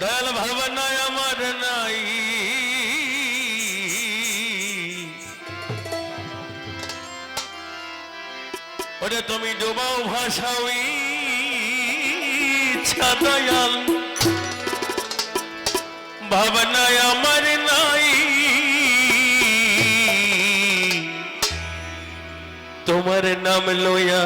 দয়াল ভাবনায় আমার নাই। ওরে তুমি ডোবাও ভাষাও ইচ্ছা দয়াল। ভাবনায় আমার নাই। তোমার নাম লয়া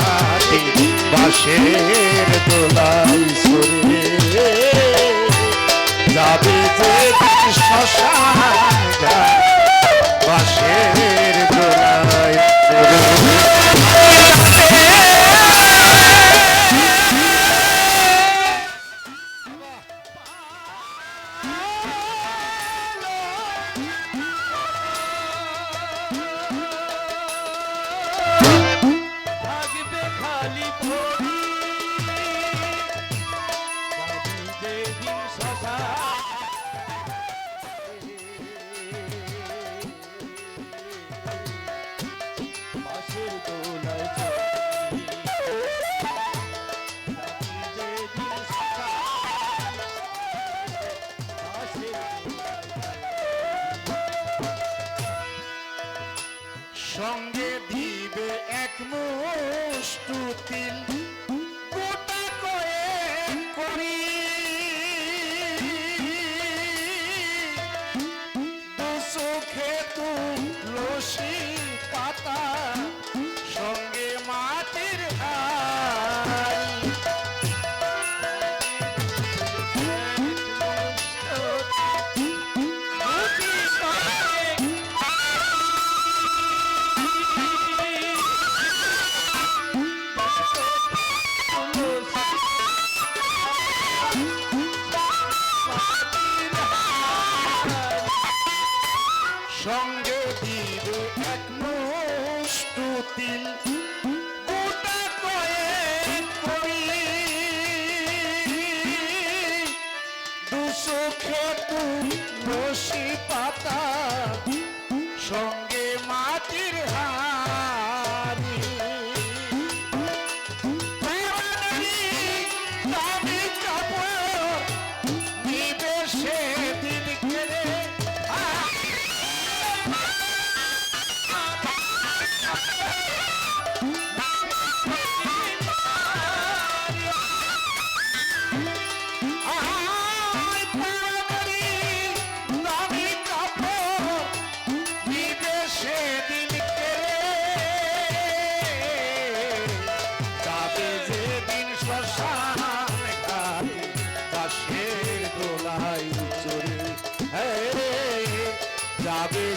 ঘাটে বাঁশের দোলাই সরে যাবে যে শ্মশান বাঁশের দোলাই সরে রশি পাতা সঙ্গে মাটির হাড়ি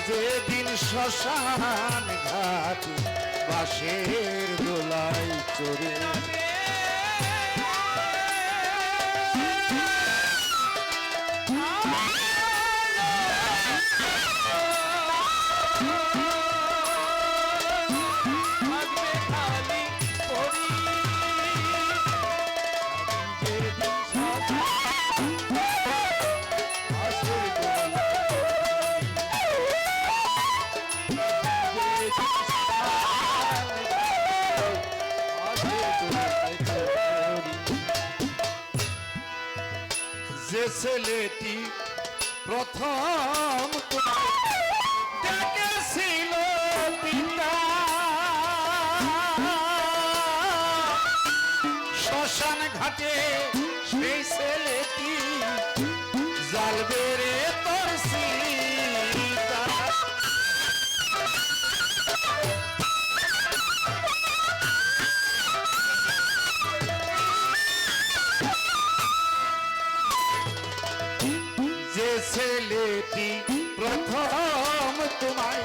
যেদিন শ্মশান ঘাটে বাঁশের দোলাই চড়ে। যে ছেলেটি প্রথম ছিল শ্মশান ঘাটে সেই ছেলেটি প্রথম তোমায়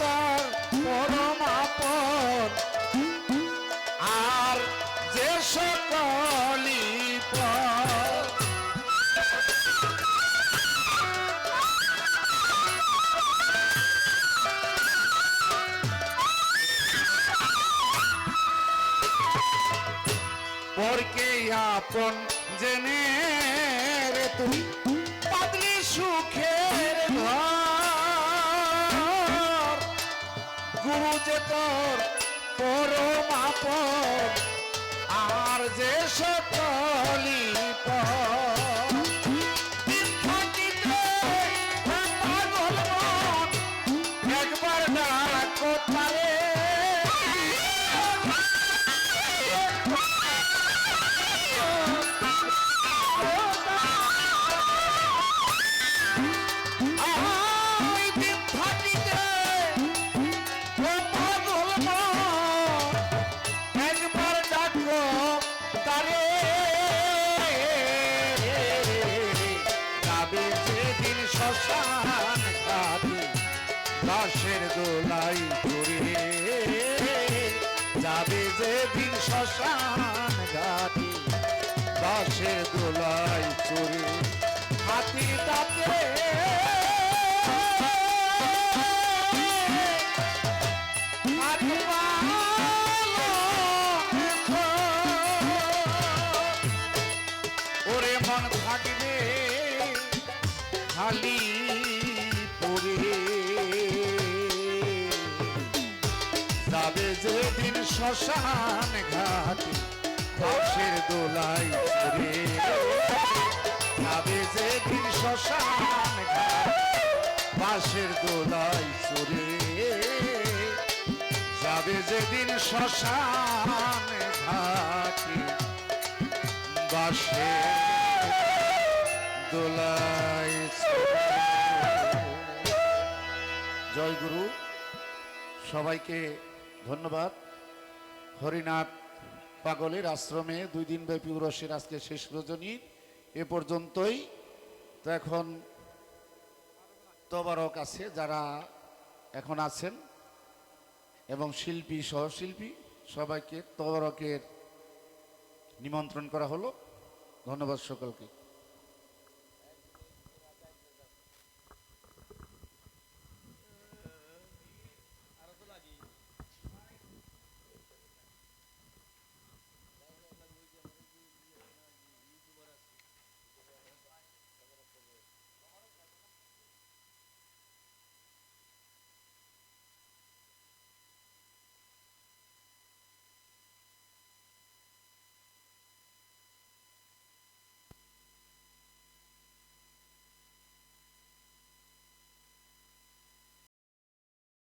তোর পরম আপন। আর যে সকলি পর। পরকে আপন জেনে রে তুই পাতলি সুখের যে তোর পরম আপন। আর যে সকলি শ্মশান ঘাটে দাসের দোলাই চড়ে হাতি দাঁতে যাবে যেদিন শ্মশান ঘাটে বাঁশের দোলাই পড়ে যাবে যেদিন শ্মশান ঘাট বাঁশের দোলাই চড়ে যাবে যেদিন শ্মশান ঘাটে বাসে দোলাই জয় গুরু, সবাইকে ধন্যবাদ। হরিনাথ পাগলের আশ্রমে দুই দিন ব্যাপী উরসের আজকে শেষ রজনী, এ পর্যন্তই। তো এখন তবারক আছে, যারা এখন আছেন, এবং শিল্পী সহশিল্পী সবাইকে তবারকের নিমন্ত্রণ করা হলো। ধন্যবাদ সকলকে।